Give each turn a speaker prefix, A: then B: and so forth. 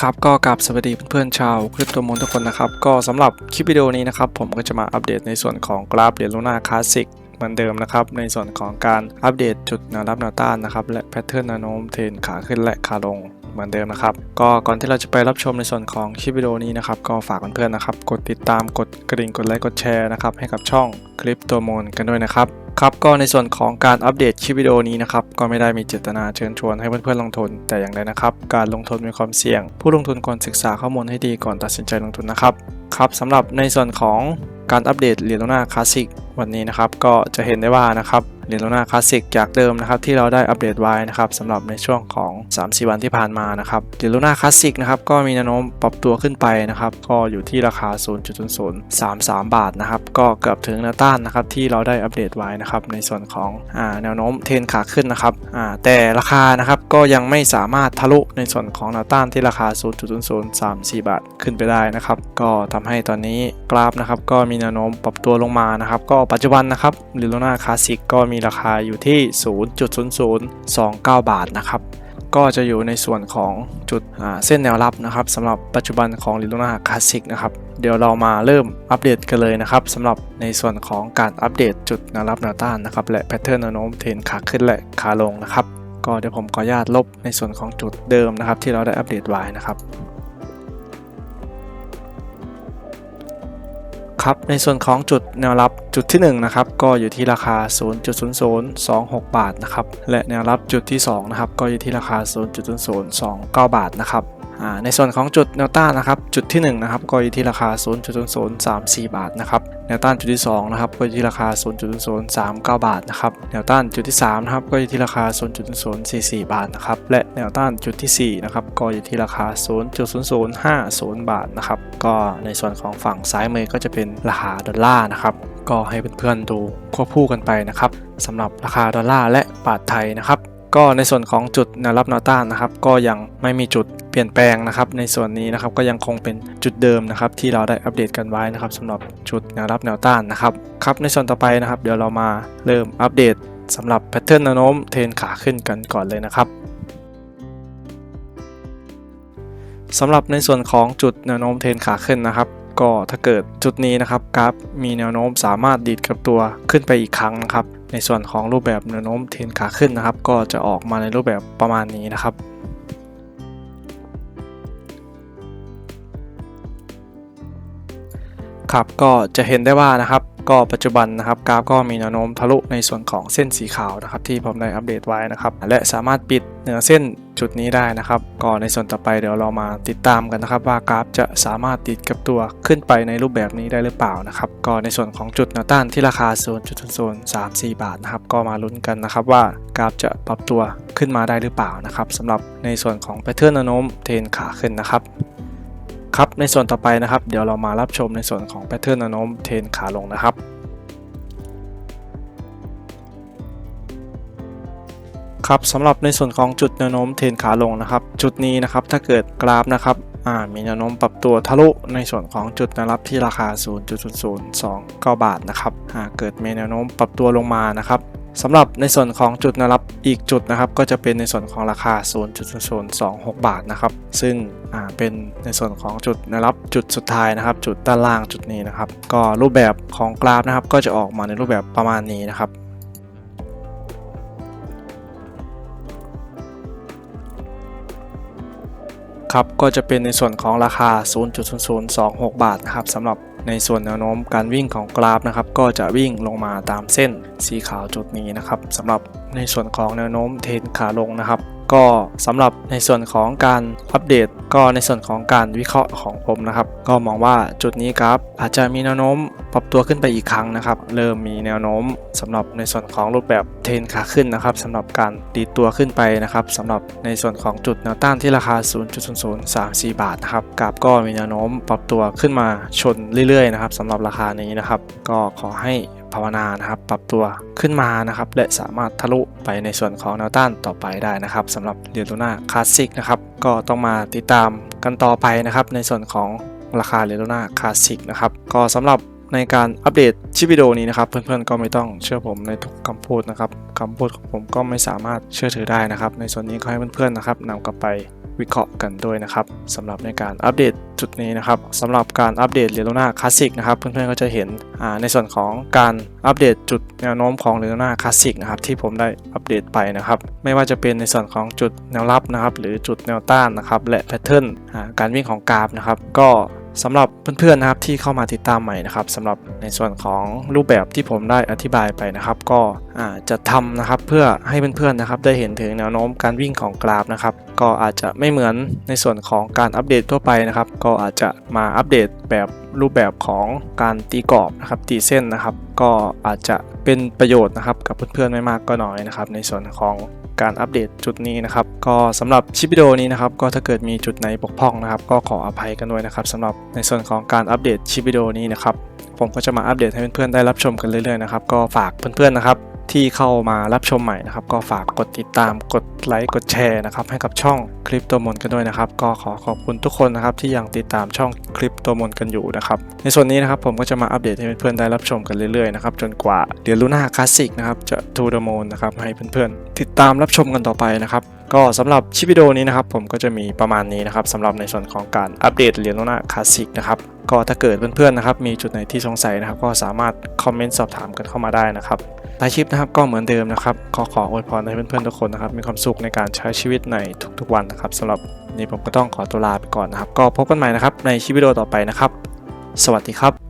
A: ครับก็กลับสวัสดีเพื่อนๆชาวคริปโตมนทุกคนนะครับ ก็สำหรับคลิปวิดีโอนี้นะครับ ผมก็จะมาอัปเดตในส่วนของกราฟเหรียญลูน่าคลาสสิกเหมือนเดิมนะครับ ในส่วนของการอัปเดตจุดแนวรับแนวต้านนะครับ และแพทเทิร์นแนวโน้มเทรนขาขึ้นและขาลงเหมือนเดิมนะครับ ก็ก่อนที่เราจะไปรับชมในส่วนของคลิปวิดีโอนี้นะครับ ก็ฝากเพื่อนๆนะครับ กดติดตามกดกระดิ่งกดไลค์กดแชร์นะครับให้กับช่องคลิปโตมนกันด้วยนะครับ ครับก็ในส่วนของการอัปเดตคลิปวิดีโอนี้นะครับก็ไม่ได้มีเจตนาเชิญชวนให้เพื่อนๆลงทุนแต่อย่างใดนะครับ การลงทุนมีความเสี่ยง ผู้ลงทุนควรศึกษาข้อมูลให้ดีก่อนตัดสินใจลงทุนนะครับครับสำหรับในส่วนของการอัปเดตเหรียญลูน่าคลาสสิกวันนี้นะครับก็จะเห็นได้ว่านะครับเหรียญลูน่าคลาสสิกจากเดิมนะครับที่เราได้อัปเดตไว้นะครับสำหรับในช่วงของ 3-4 วันที่ผ่านมานะครับเหรียญลูน่าคลาสสิกนะครับก็มีแนวโน้มปรับตัวขึ้นไปนะครับก็อยู่ที่ราคา 0.0033 บาทนะครับก็เกือบถึงแนวต้านนะครับที่เราได้อัปเดตไว้นะครับในส่วนของอแนวโน้มเทรนขาขึ้นนะครับแต่ราคานะครับก็ยังไม่สามารถทะลุในส่วนของแนวต้านที่ราคา 0.0034 บาทขึ้นไปได้นะครับก็ทำให้ตอนนี้กราฟนะครับก็มีแนวโน้มปรับตัวลงมานะครับ ก็ปัจจุบันนะครับลิโลนาคลาสสิกก็มีราคาอยู่ที่ 0.0029 บาทนะครับก็จะอยู่ในส่วนของจุดเส้นแนวรับนะครับสำหรับปัจจุบันของลิโลนาคลาสสิกนะครับเดี๋ยวเรามาเริ่มอัปเดตกันเลยนะครับสำหรับในส่วนของการอัปเดตจุดแนวรับแนวต้านนะครับและแพทเทิร์นแนวโน้มเทรนขาขึ้นและขาลงนะครับ ก็เดี๋ยวผมขออนุญาตลบในส่วนของจุดเดิมนะครับ ที่เราได้อัปเดตไว้นะครับ ครับในส่วนของจุดแนวรับจุดที่1นะครับก็อยู่ที่ราคา 0.0026 บาทนะครับและแนวรับจุดที่2นะครับก็อยู่ที่ราคา 0.0029 บาทนะครับ ในส่วนของจุดแนวต้านนะครับ จุดที่1นะครับก็อยู่ที่ราคา 0.0034 บาทนะครับแนวต้านจุดที่2นะครับก็อยู่ที่ราคา 0.0039 บาทนะครับแนวต้านจุดที่3นะครับก็อยู่ที่ราคา0.0044 บาทนะครับและแนวต้านจุดที่4นะครับก็อยู่ที่ราคา 0.0050 บาทนะครับก็ในส่วนของฝั่งซ้ายมือก็จะเป็นราคาดอลลาร์นะครับก็ให้เพื่อนๆดูควบคู่กันไปนะครับสำหรับราคาดอลลาร์และบาทไทยนะครับ ก็ในส่วนของจุดแนวรับแนวต้านนะครับ ก็ยังไม่มีจุดเปลี่ยนแปลงนะครับ ในส่วนนี้นะครับก็ยังคงเป็นจุดเดิมนะครับ ที่เราได้อัปเดตกันไว้นะครับสำหรับจุดแนวรับแนวต้านนะครับครับในส่วนต่อไปนะครับ เดี๋ยวเรามาเริ่มอัปเดตสำหรับแพทเทิร์นแนวโน้มเทรนขาขึ้นกันก่อนเลยนะครับสำหรับในส่วนของจุดแนวโน้มเทรนขาขึ้นนะครับ ก็ถ้าเกิดจุดนี้นะครับกราฟมีแนวโน้มสามารถดีดกับตัวขึ้นไปอีกครั้งนะครับ ในส่วนของรูปแบบแนวโน้มเทรนขาขึ้นนะครับ ก็จะออกมาในรูปแบบประมาณนี้นะครับครับก็จะเห็นได้ว่านะครับ ก็ปัจจุบันนะครับกราฟก็มีแนวโน้มทะลุในส่วนของเส้นสีขาวนะครับที่ผมได้อัปเดตไว้นะครับและสามารถปิดเหนือเส้นจุดนี้ได้นะครับก็ในส่วนต่อไปเดี๋ยวเรามาติดตามกันนะครับ ว่ากราฟจะสามารถติดกับตัวขึ้นไปในรูปแบบนี้ได้หรือเปล่านะครับก็ในส่วนของจุดแนวต้านที่ราคา0.034 บาทนะครับก็มาลุ้นกันนะครับว่ากราฟจะปรับตัวขึ้นมาได้หรือเปล่านะครับสำหรับในส่วนของแพทเทิร์นแนวโน้มเทรนขาขึ้นนะครับ ครับในส่วนต่อไปนะครับ เดี๋ยวเรามารับชมในส่วนของแพทเทิร์นแนวโน้มเทรนขาลงนะครับครับสำหรับในส่วนของจุดแนวโน้มเทรนขาลงนะครับ จุดนี้นะครับถ้าเกิดกราฟนะครับอ่ามีแนวโน้มปรับตัวทะลุในส่วนของจุดแนวรับที่ราคา 0.0029 บาทนะครับหากเกิดมีแนวโน้มปรับตัวลงมานะครับ สำหรับในส่วนของจุดแนรับอีกจุดนะครับก็จะเป็นในส่วนของราคา 0.0026 บาทนะครับ ซึ่งเป็นในส่วนของจุดแนรับจุดสุดท้ายนะครับ จุดด้านล่างจุดนี้นะครับ ก็รูปแบบของกราฟนะครับ ก็จะออกมาในรูปแบบประมาณนี้นะครับครับก็จะเป็นในส่วนของราคา 0.0026 บาทนะครับสำหรับ ในส่วนแนวโน้มการวิ่งของกราฟนะครับก็จะวิ่งลงมาตามเส้นสีขาวจุดนี้นะครับสำหรับในส่วนของแนวโน้มเทรนขาลงนะครับ ก็สำหรับในส่วนของการอัปเดต ก็ในส่วนของการวิเคราะห์ของผมนะครับ ก็มองว่าจุดนี้ครับอาจจะมีแนวโน้มปรับตัวขึ้นไปอีกครั้งนะครับ เริ่มมีแนวโน้มสำหรับในส่วนของรูปแบบเทรนขาขึ้นนะครับสำหรับการดีดตัวขึ้นไปนะครับสำหรับในส่วนของจุดแนวต้านที่ราคา 0.0034 บาทนะครับกราฟก็มีแนวโน้มปรับตัวขึ้นมาชนเรื่อยๆนะครับสำหรับราคานี้นะครับ ก็ขอให้ ภาวนานะครับ ปรับตัวขึ้นมานะครับ และสามารถทะลุไปในส่วนของแนวต้านต่อไปได้นะครับสำหรับเรียลูน่าคลาสสิกนะครับ ก็ต้องมาติดตามกันต่อไปนะครับ ในส่วนของราคาเรียลูน่าคลาสสิกนะครับ ก็สำหรับในการอัปเดตคลิปวิดีโอนี้นะครับ เพื่อนๆก็ไม่ต้องเชื่อผมในทุกคำพูดนะครับคำพูดของผมก็ไม่สามารถเชื่อถือได้นะครับ ในส่วนนี้ก็ให้เพื่อนๆนะครับนำกลับไป วิเคราะห์กันด้วยนะครับสำหรับในการอัปเดตจุดนี้นะครับสำหรับการอัปเดตเรียลนาคลาสสิกนะครับเพื่อนๆก็จะเห็นในส่วนของการอัปเดตจุดแนวโน้มของเรียลนาคลาสสิกนะครับที่ผมได้อัปเดตไปนะครับไม่ว่าจะเป็นในส่วนของจุดแนวรับนะครับหรือจุดแนวต้านนะครับและแพทเทิร์นการวิ่งของกราฟนะครับก็ สำหรับเพื่อนๆนะครับที่เข้ามาติดตามใหม่นะครับสำหรับในส่วนของรูปแบบที่ผมได้อธิบายไปนะครับ ก็จะทำนะครับเพื่อให้เพื่อนๆนะครับได้เห็นถึงแนวโน้มการวิ่งของกราฟนะครับ ก็อาจจะไม่เหมือนในส่วนของการอัปเดตทั่วไปนะครับ ก็อาจจะมาอัปเดตแบบรูปแบบของการตีกรอบนะครับตีเส้นนะครับ ก็อาจจะ เป็นประโยชน์นะครับกับเพื่อนๆไม่มากก็น้อยนะครับในส่วนของการอัปเดตจุดนี้นะครับ ก็สำหรับชิปวิดีโอนี้นะครับก็ถ้าเกิดมีจุดไหนบกพร่องนะครับ ก็ขออภัยกันด้วยนะครับสำหรับในส่วนของการอัปเดตชิปวิดีโอนี้นะครับผมก็จะมาอัปเดตให้เพื่อนๆได้รับชมกันเรื่อยๆนะครับก็ฝากเพื่อนๆนะครับ ที่เข้ามารับชมใหม่นะครับ ก็ฝากกดติดตามกดไลค์กดแชร์นะครับให้กับช่องคลิปตัวมนกันด้วยนะครับ ก็ขอขอบคุณทุกคนนะครับที่ยังติดตามช่องคลิปตัวมนกันอยู่นะครับในส่วนนี้นะครับผมก็จะมาอัปเดตให้เพื่อนๆได้รับชมกันเรื่อยๆนะครับจนกว่าเดี๋ยวลูน่าคลาสสิกนะครับจะทูดโมนนะครับให้เพื่อนๆติดตามรับชมกันต่อไปนะครับก็สำหรับคลิปวิดีโอนี้นะครับผมก็จะมีประมาณนี้นะครับสำหรับในส่วนของการอัปเดตเหรียญโลนาคลาสสิกนะครับ ก็ถ้าเกิดเพื่อนๆนะครับมีจุดไหนที่สงสัยนะครับ ก็สามารถคอมเมนต์สอบถามกันเข้ามาได้นะครับท้ายคลิปนะครับก็เหมือนเดิมนะครับขอขออวยพรให้เพื่อนๆทุกคนนะครับมีความสุขในการใช้ชีวิตในทุกๆวันนะครับสำหรับนนี้ผมก็ต้องขอตัวลาไปก่อนนะครับ ก็พบกันใหม่นะครับในคลิปวิดีโอต่อไปนะครับ สวัสดีครับ